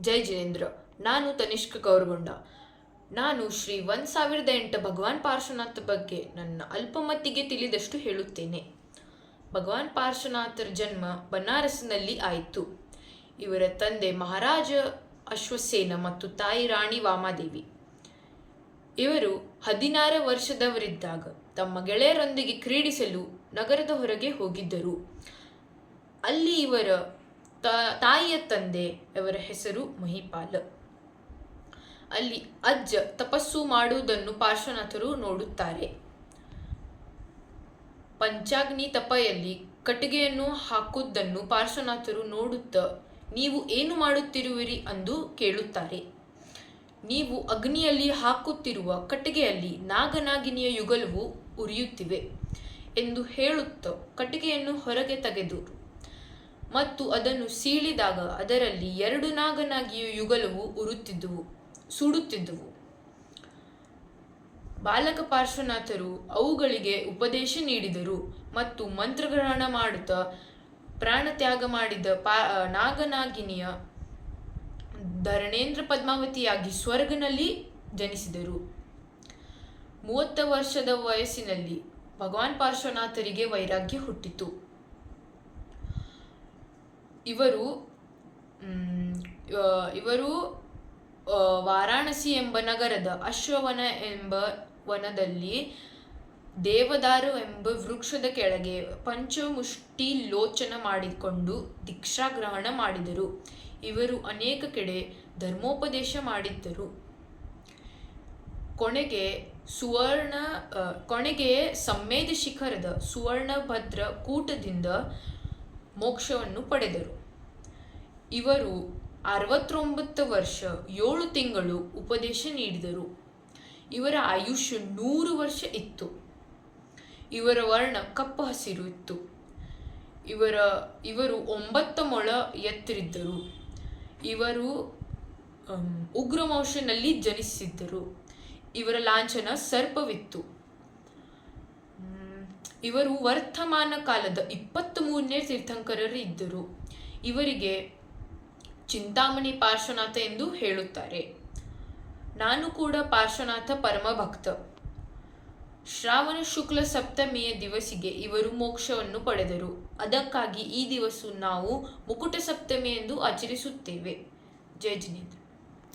ಜೈ ಜಯೇಂದ್ರ. ನಾನು ತನಿಷ್ಕ ಗೌರಗೊಂಡ. ನಾನು ಶ್ರೀ ಒಂದು ಸಾವಿರದ ಎಂಟು ಭಗವಾನ್ ಪಾರ್ಶ್ವನಾಥ ಬಗ್ಗೆ ನನ್ನ ಅಲ್ಪಮತ್ತಿಗೆ ತಿಳಿದಷ್ಟು ಹೇಳುತ್ತೇನೆ. ಭಗವಾನ್ ಪಾರ್ಶ್ವನಾಥರ ಜನ್ಮ ಬನಾರಸ್ನಲ್ಲಿ ಆಯಿತು. ಇವರ ತಂದೆ ಮಹಾರಾಜ ಅಶ್ವಸೇನ ಮತ್ತು ತಾಯಿ ರಾಣಿ ವಾಮಾದೇವಿ. ಇವರು ಹದಿನಾರು ವರ್ಷದವರಿದ್ದಾಗ ತಮ್ಮ ಗೆಳೆಯರೊಂದಿಗೆ ಕ್ರೀಡಿಸಲು ನಗರದ ಹೊರಗೆ ಹೋಗಿದ್ದರು. ಅಲ್ಲಿ ಇವರ ತ- ತಾಯಿಯ ತಂದೆ ಅವರ ಹೆಸರು ಮಹಿಪಾಲ. ಅಲ್ಲಿ ಅಜ್ಜ ತಪಸ್ಸು ಮಾಡುವುದನ್ನು ಪಾರ್ಶ್ವನಾಥರು ನೋಡುತ್ತಾರೆ. ಪಂಚಾಗ್ನಿ ತಪಯಲ್ಲಿ ಕಟ್ಟಿಗೆಯನ್ನು ಹಾಕುವುದನ್ನು ಪಾರ್ಶ್ವನಾಥರು ನೋಡುತ್ತಾ, ನೀವು ಏನು ಮಾಡುತ್ತಿರುವಿರಿ? ಎಂದು ಕೇಳುತ್ತಾರೆ. ನೀವು ಅಗ್ನಿಯಲ್ಲಿ ಹಾಕುತ್ತಿರುವ ಕಟ್ಟಿಗೆಯಲ್ಲಿ ನಾಗನಾಗಿನಿಯ ಯುಗಲವು ಉರಿಯುತ್ತಿವೆ ಎಂದು ಹೇಳುತ್ತ ಕಟ್ಟಿಗೆಯನ್ನು ಹೊರಗೆ ತೆಗೆದರು ಮತ್ತು ಅದನ್ನು ಸೀಳಿದಾಗ ಅದರಲ್ಲಿ ಎರಡು ನಾಗನಾಗಿಯ ಯುಗಲವು ಉರುತ್ತಿದ್ದುವು, ಸುಡುತ್ತಿದ್ದುವು. ಬಾಲಕ ಪಾರ್ಶ್ವನಾಥರು ಅವುಗಳಿಗೆ ಉಪದೇಶ ನೀಡಿದರು ಮತ್ತು ಮಂತ್ರಗ್ರಹಣ ಮಾಡುತ್ತಾ ಪ್ರಾಣತ್ಯಾಗ ಮಾಡಿದ ಪಾ ನಾಗನಾಗಿನಿಯ ಧರಣೇಂದ್ರ ಪದ್ಮಾವತಿಯಾಗಿ ಸ್ವರ್ಗನಲ್ಲಿ ಜನಿಸಿದರು. ಮೂವತ್ತ ವರ್ಷದ ವಯಸ್ಸಿನಲ್ಲಿ ಭಗವಾನ್ ಪಾರ್ಶ್ವನಾಥರಿಗೆ ವೈರಾಗ್ಯ ಹುಟ್ಟಿತು. ಇವರು ಇವರು ವಾರಾಣಸಿ ಎಂಬ ನಗರದ ಅಶ್ವವನ ಎಂಬ ವನದಲ್ಲಿ ದೇವದಾರು ಎಂಬ ವೃಕ್ಷದ ಕೆಳಗೆ ಪಂಚಮುಷ್ಟಿ ಲೋಚನ ಮಾಡಿಕೊಂಡು ದೀಕ್ಷಾಗ್ರಹಣ ಮಾಡಿದರು. ಇವರು ಅನೇಕ ಕಡೆ ಧರ್ಮೋಪದೇಶ ಮಾಡಿದ್ದರು. ಕೊನೆಗೆ ಸುವರ್ಣ ಕೊನೆಗೆ ಸಮ್ಮೇದ ಶಿಖರದ ಸುವರ್ಣಭದ್ರ ಕೂಟದಿಂದ ಮೋಕ್ಷವನ್ನು ಪಡೆದರು. ಇವರು ಅರವತ್ತೊಂಬತ್ತು ವರ್ಷ ಏಳು ತಿಂಗಳು ಉಪದೇಶ ನೀಡಿದರು. ಇವರ ಆಯುಷ್ಯ ನೂರು ವರ್ಷ ಇತ್ತು. ಇವರ ವರ್ಣ ಕಪ್ಪು ಹಸಿರು ಇತ್ತು. ಇವರ, ಇವರು ಒಂಬತ್ತು ಮೊಳ ಎತ್ತರಿದ್ದರು. ಇವರು ಉಗ್ರವಂಶನಲ್ಲಿ ಜನಿಸಿದ್ದರು. ಇವರ ಲಾಂಛನ ಸರ್ಪವಿತ್ತು. ಇವರು ವರ್ತಮಾನ ಕಾಲದ ಇಪ್ಪತ್ತ್ ಮೂರನೇ ತೀರ್ಥಂಕರರು ಇದ್ದರು. ಇವರಿಗೆ ಚಿಂತಾಮಣಿ ಪಾರ್ಶ್ವನಾಥ ಎಂದು ಹೇಳುತ್ತಾರೆ. ನಾನು ಕೂಡ ಪಾರ್ಶ್ವನಾಥ ಪರಮ ಭಕ್ತ ಶ್ರಾವಣ ಶುಕ್ಲ ಸಪ್ತಮಿಯ ದಿವಸಿಗೆ ಇವರು ಮೋಕ್ಷವನ್ನು ಪಡೆದರು. ಅದಕ್ಕಾಗಿ ಈ ದಿವಸ ನಾವು ಮುಕುಟ ಸಪ್ತಮಿ ಎಂದು ಆಚರಿಸುತ್ತೇವೆ. ಜಯ ಜಿನೇಂದ್ರ